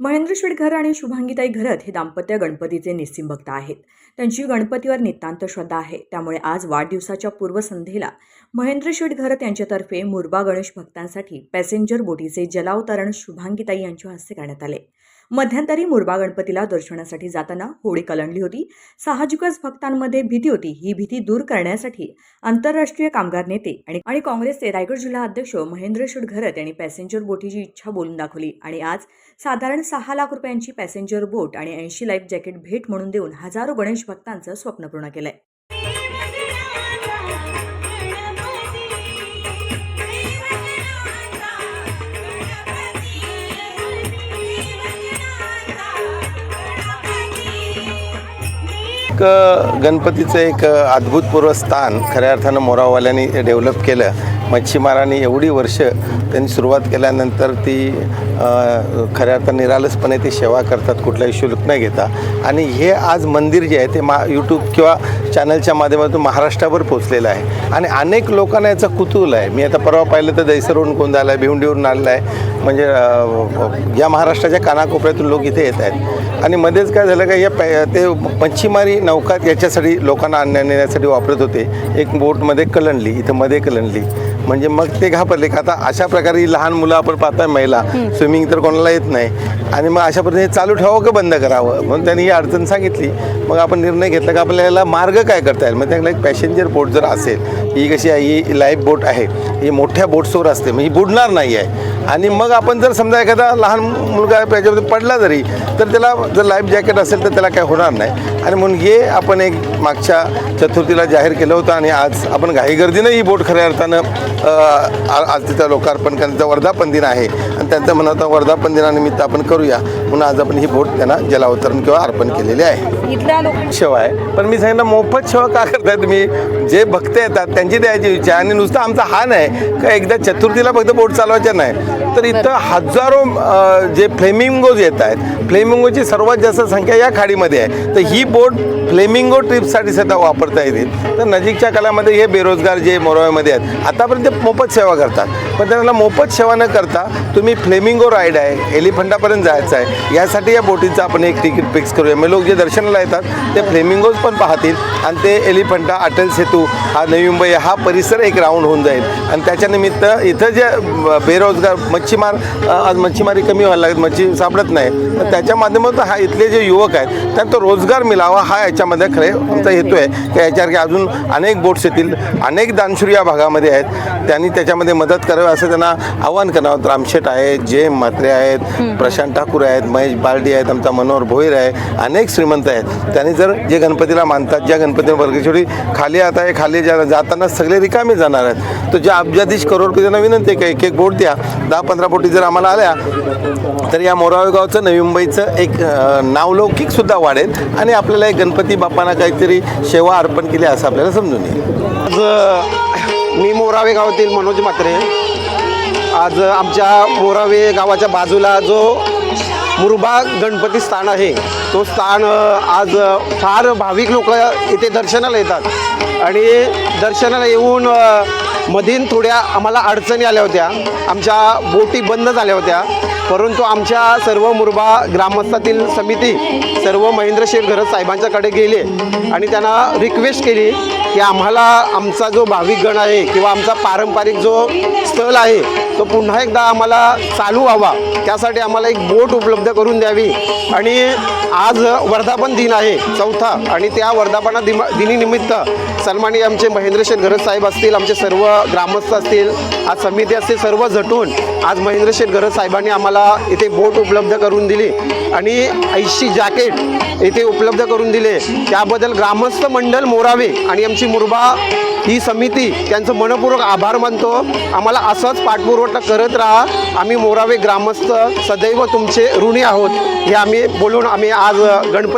महेंद्र शेटघर आणि शुभांगीताई घरत हे दाम्पत्य गणपतीचे निस्सिम भक्त आहेत. त्यांची गणपतीवर नितांत श्रद्धा आहे. त्यामुळे आज वाढदिवसाच्या पूर्वसंध्येला महेंद्र शेठ घरत यांच्यातर्फे मुरबा गणेश भक्तांसाठी पॅसेंजर बोटीचे जलावतरण शुभांगीताई यांच्या हस्ते करण्यात आले. मध्यंतरी मुरबा गणपतीला दर्शनासाठी जाताना होळी कलंडली होती. साहजिकच भक्तांमध्ये भीती होती. ही भीती दूर करण्यासाठी आंतरराष्ट्रीय कामगार नेते आणि आणि काँग्रेसचे रायगड जिल्हा अध्यक्ष महेंद्र शेठ घरत यांनी पॅसेंजर बोटीची इच्छा बोलून दाखवली आणि आज साधारण सहा लाख रुपयांची पॅसेंजर बोट आणि ऐंशी लाईफ जॅकेट भेट म्हणून देऊन हजारो गणेश भक्तांचं स्वप्न पूर्ण केलंय. एक गणपतीचं एक अद्भुतपूर्व स्थान खऱ्या अर्थानं मोरावाल्यांनी डेव्हलप केलं. मच्छीमारांनी एवढी वर्ष त्यांनी सुरुवात केल्यानंतर ती खऱ्या अर्थानं निरालसपणे ती सेवा करतात कुठलाही शुल्क न घेता. आणि हे आज मंदिर जे आहे ते मा यूट्यूब किंवा चॅनलच्या माध्यमातून महाराष्ट्रावर पोचलेलं आहे. आणि अनेक लोकांना याचा कुतूहल आहे. मी आता परवा पाहिलं तर दैसरवरून कोण झाला आहे भिवंडीवरून आलेला आहे. म्हणजे या महाराष्ट्राच्या कानाकोपऱ्यातून लोक इथे येत आहेत. आणि मध्येच काय झालं का या पॅ ते मच्छीमारी नौका याच्यासाठी लोकांना आणण्या नेण्यासाठी वापरत होते. एक बोटमध्ये कलंडली इथं मध्ये कलंडली. म्हणजे मग ते घाबरले. का आता अशा प्रकारे लहान मुलं आपण पाहताय महिला स्विमिंग तर कोणाला येत नाही. आणि मग अशा पद्धतीने चालू ठेवावं का बंद करावं? म्हणून त्यांनी ही अडचण सांगितली. मग आपण निर्णय घेतला का आपल्याला मार्ग काय करता येईल? मग त्याला एक पॅसेंजर बोट जर असेल ही कशी आहे? ही लाईफ बोट आहे. ही मोठ्या बोट्सवर असते. म्हणजे बुडणार नाही आहे. आणि मग आपण जर समजा एखादा लहान मुलगा त्याच्यामध्ये पडला जरी तर त्याला जर लाईफ जॅकेट असेल तर त्याला काय होणार नाही. आणि म्हणून हे आपण एक मागच्या चतुर्थीला जाहीर केलं होतं आणि आज आपण घाईगर्दीनं ही बोट खऱ्या अर्थानं आज तिचं लोकार्पण करण्याचा वर्धापन दिन आहे. आणि त्यांचं म्हणत होतं वर्धापन दिनानिमित्त आपण करूया. म्हणून आज आपण ही बोट त्यांना जलावतरण किंवा अर्पण केलेली आहे. सेवा आहे. पण मी सांगितलं मोफत सेवा का करताय तुम्ही? जे भक्त येतात त्यांची द्यायची इच्छा आणि नुसतं आमचा हा नाही का एकदा चतुर्थीला फक्त बोट चालवायच्या नाही. तर इथं हजारो जे फ्लेमिंगोज येत आहेत फ्लेमिंगोची सर्वात जास्त संख्या या खाडीमध्ये आहे. तर ही बोट फ्लेमिंगो ट्रिपसाठी सुद्धा वापरता येतील. तर नजीकच्या काळामध्ये हे बेरोजगार जे मोरवायमध्ये आहेत आतापर्यंत ते मोफत सेवा करतात. पण त्यांना मोफत सेवा न करता तुम्ही फ्लेमिंगो राईड आहे एलिफंटापर्यंत जायचं आहे यासाठी या बोटीचं आपण एक तिकीट फिक्स करूया. मग लोक जे दर्शनाला येतात ते फ्लेमिंगोज पण पाहतील आणि ते एलिफंटा अटल सेतू हा नवी मुंबई हा परिसर एक राऊंड होऊन जाईल. आणि त्याच्या निमित्त इथं जे बेरोजगार मच्छीमार आज मच्छीमारी कमी व्हायला लागत मच्छी सापडत नाही. तर त्याच्या माध्यमातून हा इथले जे युवक आहेत त्यांना रोजगार मिळावा हा याच्यामध्ये खरे आमचा हेतू आहे. की याच्यावर की अजून अनेक बोट्स येतील अनेक दानशूर या भागामध्ये आहेत. त्यांनी त्याच्यामध्ये मदत करावी असं त्यांना आव्हान करावं रामशेठ आहेत जय म्हात्रे आहेत प्रशांत ठाकूर आहेत महेश बालडी आहेत आमचा मनोहर भोईर आहे अनेक श्रीमंत आहेत. त्यांनी जर जे गणपतीला मानतात ज्या गणपती वर्गेश्वरी खाली आता आहे खाली जाताना सगळे रिकामे जाणार आहेत. तर ज्या अब्जाधीश करोडपती त्यांना विनंती आहे की एक एक बोट द्या. दहा पंधरा बोटी जर आम्हाला आल्या तर या मोरावे गावचं नवी मुंबईचं एक अ, नावलौकिक सुद्धा वाढेल आणि आपल्याला एक गणपती बाप्पांना काहीतरी सेवा अर्पण केली असं आपल्याला समजून येईल. आज मी मोरावे गावातील मनोज म्हात्रे. आज आमच्या मोरावे गावाच्या बाजूला जो मुरबा गणपती स्थान आहे तो स्थान आज फार भाविक लोक इथे दर्शनाला येतात. आणि दर्शनाला येऊन मधीन थोड्या आम्हाला अडचणी आल्या होत्या. आमच्या बोटी बंद झाल्या होत्या. परंतु आमच्या सर्व मुरबा ग्रामस्थातील समिती सर्व महेंद्र शेठ घरत साहेबांच्याकडे गेले आणि त्यांना रिक्वेस्ट केली की आम्हाला आमचा जो भाविक गण आहे किंवा आमचा पारंपरिक जो स्थळ आहे तो पुन्हा एकदा आम्हाला चालू व्हावा. त्यासाठी आम्हाला एक बोट उपलब्ध करून द्यावी. आणि आज वर्धापन दिन आहे चौथा. आणि त्या वर्धापना दिनीनिमित्त सन्मानी आमचे महेंद्र शेठ घरत साहेब असतील आमचे सर्व ग्रामस्थ असतील आज समिती असतील सर्व झटून आज महेंद्र शेठ घरत साहेबांनी आम्हाला इथे बोट उपलब्ध करून दिली आणि ऐंशी जॅकेट इथे उपलब्ध करून दिले. त्याबद्दल ग्रामस्थ मंडळ मोरावे आणि आमची मुरबा ही समिती त्यांचं मनपूर्वक आभार मानतो. आम्हाला असंच पाठपुरवठा करत राहा. आम्ही मोरावे ग्रामस्थ सदैव तुमचे ऋणी आहोत. हे आम्ही बोलून आम्ही आज गणपती